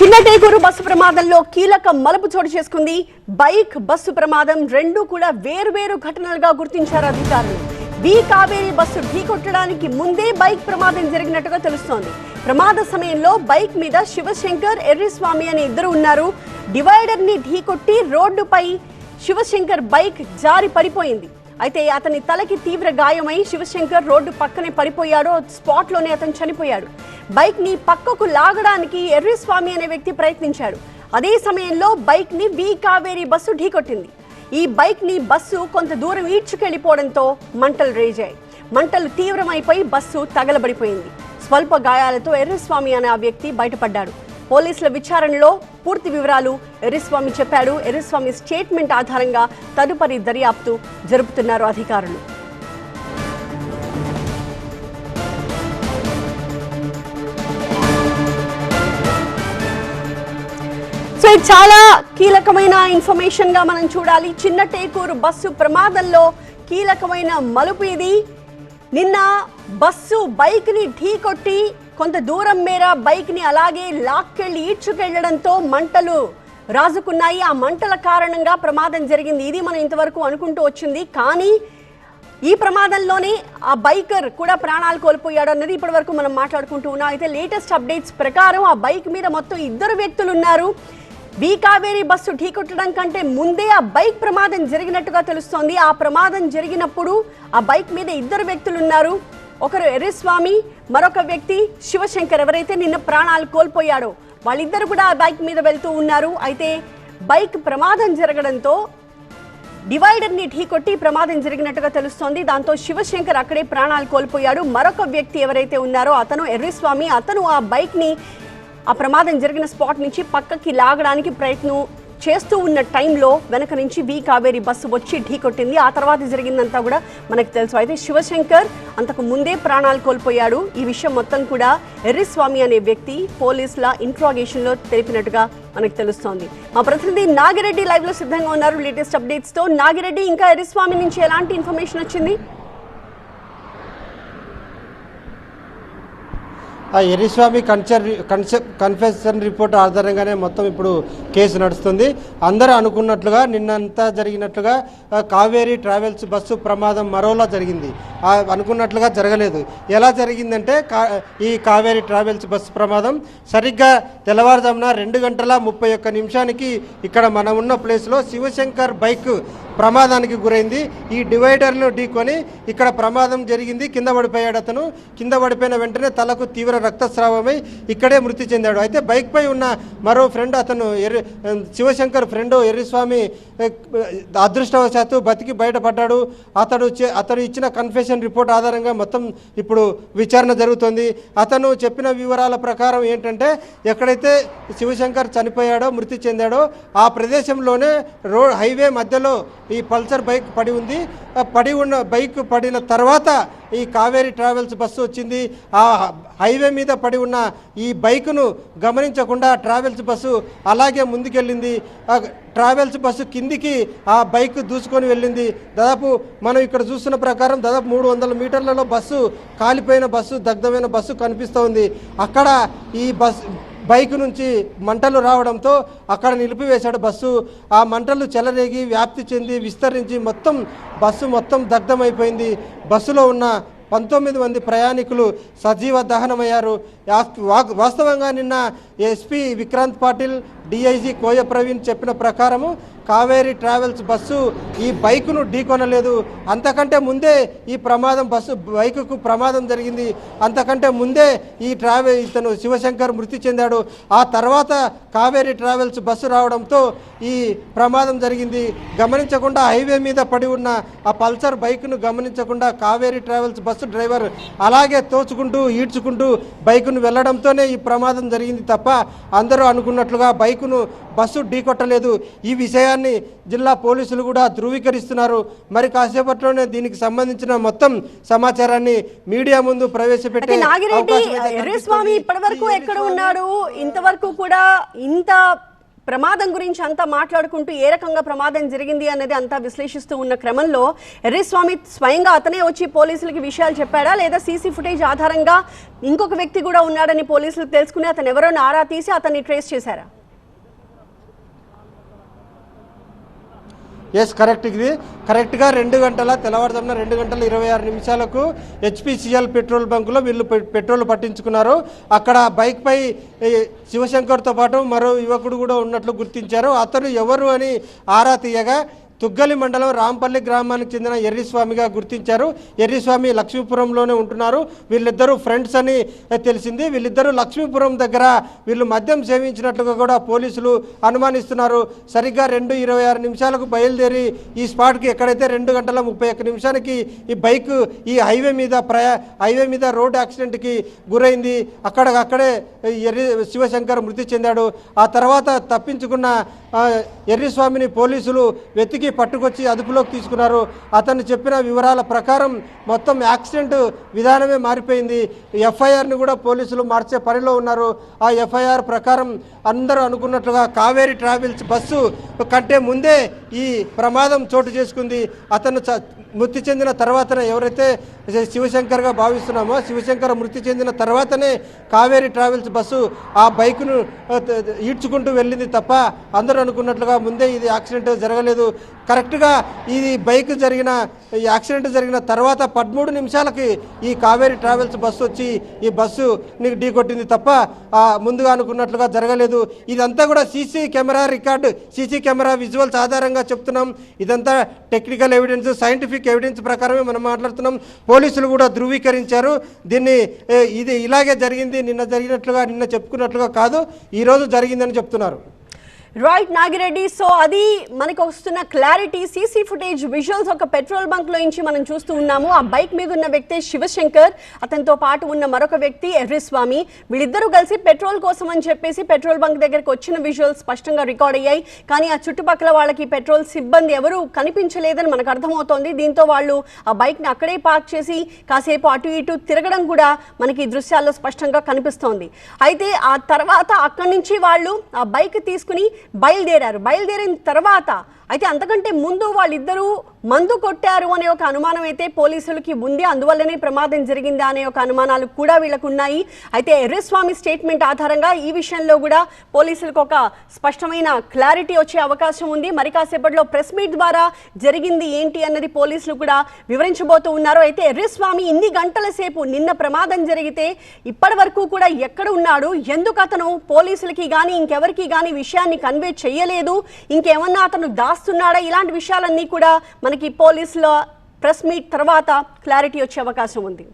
చిన్నటేగూరు bus ప్రమాదంలో కీలక మలుపు చోటు చేసుకుంది. బైక్ బస్సు ప్రమాదం రెండు కూడా వేరువేరు ఘటనలుగా గుర్తించారు అధికారులు. బి కావేరీ బస్సు ఢీకొట్టడానికి ముందే బైక్ ప్రమాదం జరిగినట్టుగా తెలుస్తోంది. ప్రమాద సమయంలో బైక్ మీద శివశంకర్ ఎర్రిస్వామి అనే ఇద్దరు ఉన్నారు. డివైడర్ని ఢీకొట్టి రోడ్డుపై శివశంకర్ బైక్ జారి పడిపోయింది. అయితే అతని తలకి తీవ్ర గాయమై శివశంకర్ రోడ్డు పక్కనే పడిపోయాడు స్పాట్లోనే అతను చనిపోయాడు. బైక్ని పక్కకు లాగడానికి ఎర్రిస్వామి అనే వ్యక్తి ప్రయత్నించాడు. అదే సమయంలో బైక్ని వి కావేరీ బస్సు ఢీకొట్టింది. ఈ బైక్ని బస్సు కొంత దూరం ఈడ్చుకెళ్ళిపోవడంతో మంటలు రేజాయి. మంటలు తీవ్రమైపోయి బస్సు తగలబడిపోయింది. స్వల్ప గాయాలతో ఎర్రస్వామి అనే ఆ వ్యక్తి బయటపడ్డాడు. పోలీసుల విచారణలో పూర్తి వివరాలు ఎర్రస్వామి చెప్పాడు. ఎర్రస్వామి స్టేట్మెంట్ ఆధారంగా తదుపరి దర్యాప్తు జరుపుతున్నారు అధికారులు. సో ఇది చాలా కీలకమైన ఇన్ఫర్మేషన్గా మనం చూడాలి. చిన్న టేకూరు బస్సు ప్రమాదంలో కీలకమైన మలుపు ఇది. నిన్న బస్సు బైక్ని ఢీకొట్టి కొంత దూరం మేర బైక్ని అలాగే లాక్కెళ్ళి ఈడ్చుకెళ్ళడంతో మంటలు రాజుకున్నాయి. ఆ మంటల కారణంగా ప్రమాదం జరిగింది. ఇది మనం ఇంతవరకు అనుకుంటూ వచ్చింది. కానీ ఈ ప్రమాదంలోనే ఆ బైకర్ కూడా ప్రాణాలు కోల్పోయాడు అన్నది ఇప్పటి వరకు మనం మాట్లాడుకుంటూ ఉన్నాం. అయితే లేటెస్ట్ అప్డేట్స్ ప్రకారం ఆ బైక్ మీద మొత్తం ఇద్దరు వ్యక్తులు ఉన్నారు. బి కావేరీ బస్సు ఢీకొట్టడం కంటే ముందే ఆ బైక్ ప్రమాదం జరిగినట్టుగా తెలుస్తోంది. ఆ ప్రమాదం జరిగినప్పుడు ఆ బైక్ మీద ఇద్దరు వ్యక్తులు ఉన్నారు. ఒకరు ఎర్రస్వామి మరొక వ్యక్తి శివశంకర్. ఎవరైతే నిన్న ప్రాణాలు కోల్పోయాడో వాళ్ళిద్దరు కూడా ఆ బైక్ మీద వెళ్తూ ఉన్నారు. అయితే బైక్ ప్రమాదం జరగడంతో డివైడర్ని ఢీకొట్టి ప్రమాదం జరిగినట్టుగా తెలుస్తోంది. దాంతో శివశంకర్ అక్కడే ప్రాణాలు కోల్పోయాడు. మరొక వ్యక్తి ఎవరైతే ఉన్నారో అతను ఎర్రస్వామి. అతను ఆ బైక్ని ఆ ప్రమాదం జరిగిన స్పాట్ నుంచి పక్కకి లాగడానికి ప్రయత్నం చేస్తూ ఉన్న టైంలో వెనక నుంచి వి కావేరి బస్సు వచ్చి ఢీకొట్టింది ఆ తర్వాత జరిగిందంతా కూడా మనకు తెలుసు. అయితే శివశంకర్ అంతకు ముందే ప్రాణాలు కోల్పోయాడు. ఈ విషయం మొత్తం కూడా ఎర్రిస్వామి అనే వ్యక్తి పోలీసుల ఇంట్రాగేషన్లో తెలిపినట్టుగా మనకు తెలుస్తోంది. మా ప్రతినిధి నాగిరెడ్డి లైవ్లో సిద్ధంగా ఉన్నారు. లేటెస్ట్ అప్డేట్స్తో నాగిరెడ్డి ఇంకా ఎర్రిస్వామి నుంచి ఎలాంటి ఇన్ఫర్మేషన్ వచ్చింది? ఆ ఎరిస్వామి కన్సర్ కన్ఫెషన్ రిపోర్ట్ ఆధారంగానే మొత్తం ఇప్పుడు కేసు నడుస్తుంది. అందరూ అనుకున్నట్లుగా నిన్నంతా జరిగినట్లుగా కావేరీ ట్రావెల్స్ బస్సు ప్రమాదం మరోలా జరిగింది. అనుకున్నట్లుగా జరగలేదు. ఎలా జరిగిందంటే కా ఈ కావేరీ ట్రావెల్స్ బస్సు ప్రమాదం సరిగ్గా తెల్లవారుజామున రెండు గంటల ముప్పై ఒక్క నిమిషానికి ఇక్కడ మనం ఉన్న ప్లేస్లో శివశంకర్ బైక్ ప్రమాదానికి గురైంది. ఈ డివైడర్ను ఢీకొని ఇక్కడ ప్రమాదం జరిగింది. కింద పడిపోయాడు అతను. కింద పడిపోయిన వెంటనే తలకు తీవ్ర రక్తస్రావమై ఇక్కడే మృతి చెందాడు. అయితే బైక్పై ఉన్న మరో ఫ్రెండ్ అతను ఎర్రి శివశంకర్ ఫ్రెండ్ ఎర్రిస్వామి అదృష్టవశాత్తు బతికి బయటపడ్డాడు. అతడు అతడు ఇచ్చిన కన్ఫెషన్ రిపోర్ట్ ఆధారంగా మొత్తం ఇప్పుడు విచారణ జరుగుతుంది. అతను చెప్పిన వివరాల ప్రకారం ఏంటంటే ఎక్కడైతే శివశంకర్ చనిపోయాడో మృతి చెందాడో ఆ ప్రదేశంలోనే రోడ్ హైవే మధ్యలో ఈ పల్సర్ బైక్ పడి ఉంది. పడి ఉన్న బైక్ పడిన తర్వాత ఈ కావేరీ ట్రావెల్స్ బస్సు వచ్చింది. ఆ హైవే మీద పడి ఉన్న ఈ బైకును గమనించకుండా ట్రావెల్స్ బస్సు అలాగే ముందుకెళ్ళింది. ట్రావెల్స్ బస్సు కిందికి ఆ బైక్ దూసుకొని వెళ్ళింది. దాదాపు మనం ఇక్కడ చూస్తున్న ప్రకారం దాదాపు మూడు వందల మీటర్లలో బస్సు కాలిపోయిన బస్సు దగ్ధమైన బస్సు కనిపిస్తూ ఉంది అక్కడ ఈ బస్ బైక్ నుంచి మంటలు రావడంతో అక్కడ నిలిపివేశాడు బస్సు. ఆ మంటలు చెలరేగి వ్యాప్తి చెంది విస్తరించి మొత్తం బస్సు మొత్తం దగ్ధమైపోయింది. బస్సులో ఉన్న పంతొమ్మిది మంది ప్రయాణికులు సజీవ దహనమయ్యారు. వా- వాస్తవంగా నిన్న ఎస్పీ విక్రాంత్ పాటిల్ డిఐజీ కోయ ప్రవీణ్ చెప్పిన ప్రకారము కావేరీ ట్రావెల్స్ బస్సు ఈ బైకును ఢీకొనలేదు. అంతకంటే ముందే ఈ ప్రమాదం బస్సు బైకుకు ప్రమాదం జరిగింది. అంతకంటే ముందే ఈ ట్రావెల్ ఇతను శివశంకర్ మృతి చెందాడు. ఆ తర్వాత కావేరీ ట్రావెల్స్ బస్సు రావడంతో ఈ ప్రమాదం జరిగింది. గమనించకుండా హైవే మీద పడి ఉన్న ఆ పల్సర్ బైక్ను గమనించకుండా కావేరీ ట్రావెల్స్ బస్సు డ్రైవర్ అలాగే తోచుకుంటూ ఈడ్చుకుంటూ బైకును వెళ్ళడంతోనే ఈ ప్రమాదం జరిగింది తప్ప అందరూ అనుకున్నట్లుగా బైకును బస్సు ఢీకొట్టలేదు. ఈ విషయాన్ని జిల్లా పోలీసులు కూడా ధృవీకరిస్తున్నారు. మరి కాసేపట్లోనే దీనికి సంబంధించిన మొత్తం సమాచారాన్ని మీడియా ముందు ప్రవేశపెట్టే ఎర్రస్వామి. ఇప్పటి వరకు ఎక్కడ ఉన్నాడు? ఇంతవరకు కూడా ఇంత ప్రమాదం గురించి అంతా మాట్లాడుకుంటూ ఏ రకంగా ప్రమాదం జరిగింది అన్నది అంతా విశ్లేషిస్తూ ఉన్న క్రమంలో ఎర్రిస్వామి స్వయంగా అతనే వచ్చి పోలీసులకి విషయాలు చెప్పాడా? లేదా సీసీ ఫుటేజ్ ఆధారంగా ఇంకొక వ్యక్తి కూడా ఉన్నాడని పోలీసులు తెలుసుకుని అతను ఎవరో నారా తీసి అతన్ని ట్రేస్ చేశారా? ఎస్ కరెక్ట్ ఇది. కరెక్ట్గా రెండు గంటల తెల్లవారుజామున రెండు గంటల ఇరవై ఆరు నిమిషాలకు హెచ్పిసిఎల్ పెట్రోల్ బంకులో వీళ్ళు పె- పెట్రోల్ పట్టించుకున్నారు. అక్కడ బైక్పై శివశంకర్తో పాటు మరో యువకుడు కూడా ఉన్నట్లు గుర్తించారు. అతను ఎవరు అని ఆరా తీయగా తుగ్గలి మండలం రాంపల్లి గ్రామానికి చెందిన ఎర్రిస్వామిగా గుర్తించారు. ఎర్రిస్వామి లక్ష్మీపురంలోనే ఉంటున్నారు. వీళ్ళిద్దరూ ఫ్రెండ్స్ అని తెలిసింది. వీళ్ళిద్దరూ లక్ష్మీపురం దగ్గర వీళ్ళు మద్యం సేవించినట్లుగా కూడా పోలీసులు అనుమానిస్తున్నారు. సరిగ్గా రెండు ఇరవై ఆరు నిమిషాలకు బయలుదేరి ఈ స్పాట్కి ఎక్కడైతే రెండు గంటల ముప్పై ఒక్క నిమిషానికి ఈ బైక్ ఈ హైవే మీద ప్రయా హైవే మీద రోడ్ యాక్సిడెంట్కి గురైంది. అక్కడ అక్కడే ఎర్రి శివశంకర్ మృతి చెందాడు. ఆ తర్వాత తప్పించుకున్న ఎర్రిస్వామిని పోలీసులు వెతికి పట్టుకొచ్చి అదుపులోకి తీసుకున్నారు. అతను చెప్పిన వివరాల ప్రకారం మొత్తం యాక్సిడెంట్ విధానమే మారిపోయింది. ఎఫ్ఐఆర్ని కూడా పోలీసులు మార్చే పనిలో ఉన్నారు. ఆ ఎఫ్ఐఆర్ ప్రకారం అందరూ అనుకున్నట్లుగా కావేరీ ట్రావెల్స్ బస్సు కంటే ముందే ఈ ప్రమాదం చోటు చేసుకుంది. అతను మృతి చెందిన తర్వాతనే ఎవరైతే శివశంకర్గా భావిస్తున్నామో శివశంకర్ మృతి చెందిన తర్వాతనే కావేరీ ట్రావెల్స్ బస్సు ఆ బైక్ను ఈడ్చుకుంటూ వెళ్ళింది తప్ప అందరూ అనుకున్నట్లుగా ముందే ఇది యాక్సిడెంట్ జరగలేదు. కరెక్ట్గా ఇది బైక్ జరిగిన ఈ యాక్సిడెంట్ జరిగిన తర్వాత పదమూడు నిమిషాలకి ఈ కావేరీ ట్రావెల్స్ బస్సు వచ్చి ఈ బస్సు నీకు ఢీ కొట్టింది తప్ప ముందుగా అనుకున్నట్లుగా జరగలేదు. ఇదంతా కూడా CC camera record CC camera visuals ఆధారంగా చెప్తున్నాం. ఇదంతా టెక్నికల్ ఎవిడెన్స్ సైంటిఫిక్ ఎవిడెన్స్ ప్రకారమే మనం మాట్లాడుతున్నాం. పోలీసులు కూడా ధృవీకరించారు. దీన్ని ఇది ఇలాగే జరిగింది నిన్న జరిగినట్లుగా నిన్న చెప్పుకున్నట్లుగా కాదు ఈరోజు జరిగిందని చెప్తున్నారు. రైట్ నాగిరెడ్డి సో అది మనకు వస్తున్న క్లారిటీ సీసీ ఫుటేజ్ విజువల్స్ ఒక పెట్రోల్ బంక్లో నుంచి మనం చూస్తూ ఉన్నాము. ఆ బైక్ మీద ఉన్న వ్యక్తి శివశంకర్ అతనితో పాటు ఉన్న మరొక వ్యక్తి ఎర్రిస్వామి. వీళ్ళిద్దరూ కలిసి పెట్రోల్ కోసం అని చెప్పేసి పెట్రోల్ బంక్ దగ్గరకు వచ్చిన విజువల్స్ స్పష్టంగా రికార్డ్ అయ్యాయి. కానీ ఆ చుట్టుపక్కల వాళ్ళకి పెట్రోల్ సిబ్బంది ఎవరు కనిపించలేదని మనకు అర్థమవుతోంది. దీంతో వాళ్ళు ఆ బైక్ని అక్కడే పార్క్ చేసి కాసేపు అటు ఇటు తిరగడం కూడా మనకి ఈ దృశ్యాల్లో స్పష్టంగా కనిపిస్తోంది. అయితే ఆ తర్వాత అక్కడి నుంచి వాళ్ళు ఆ బైక్ తీసుకుని బయలుదేరారు. బయలుదేరిన తర్వాత అయితే అంతకంటే ముందు వాళ్ళిద్దరూ మందు కొట్టారు అనే ఒక అనుమానం అయితే పోలీసులకి ఉంది. అందువల్లనే ప్రమాదం జరిగిందా అనే ఒక అనుమానాలు కూడా వీళ్ళకు ఉన్నాయి. అయితే ఎర్రస్వామి స్టేట్మెంట్ ఆధారంగా ఈ విషయంలో కూడా పోలీసులకు ఒక స్పష్టమైన క్లారిటీ వచ్చే అవకాశం ఉంది. మరి కాసేపట్లో ప్రెస్ మీట్ ద్వారా జరిగింది ఏంటి అన్నది పోలీసులు కూడా వివరించబోతూ ఉన్నారు. అయితే ఎర్రస్వామి ఇన్ని గంటల సేపు నిన్న ప్రమాదం జరిగితే ఇప్పటి వరకు కూడా ఎక్కడ ఉన్నాడు? ఎందుకు అతను పోలీసులకి కానీ ఇంకెవరికి కానీ విషయాన్ని కన్వే చేయలేదు? ఇంకేమన్నా అతను రాస్తున్నాడా? ఇలాంటి విషయాలన్నీ కూడా మనకి పోలీసుల ప్రెస్ మీట్ తర్వాత క్లారిటీ వచ్చే అవకాశం ఉంది.